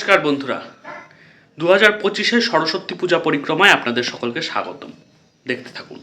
নমস্কার বন্ধুরা। দু হাজার পঁচিশে সরস্বতী পূজা পরিক্রমায় আপনাদের সকলকে স্বাগতম। দেখতে থাকুন।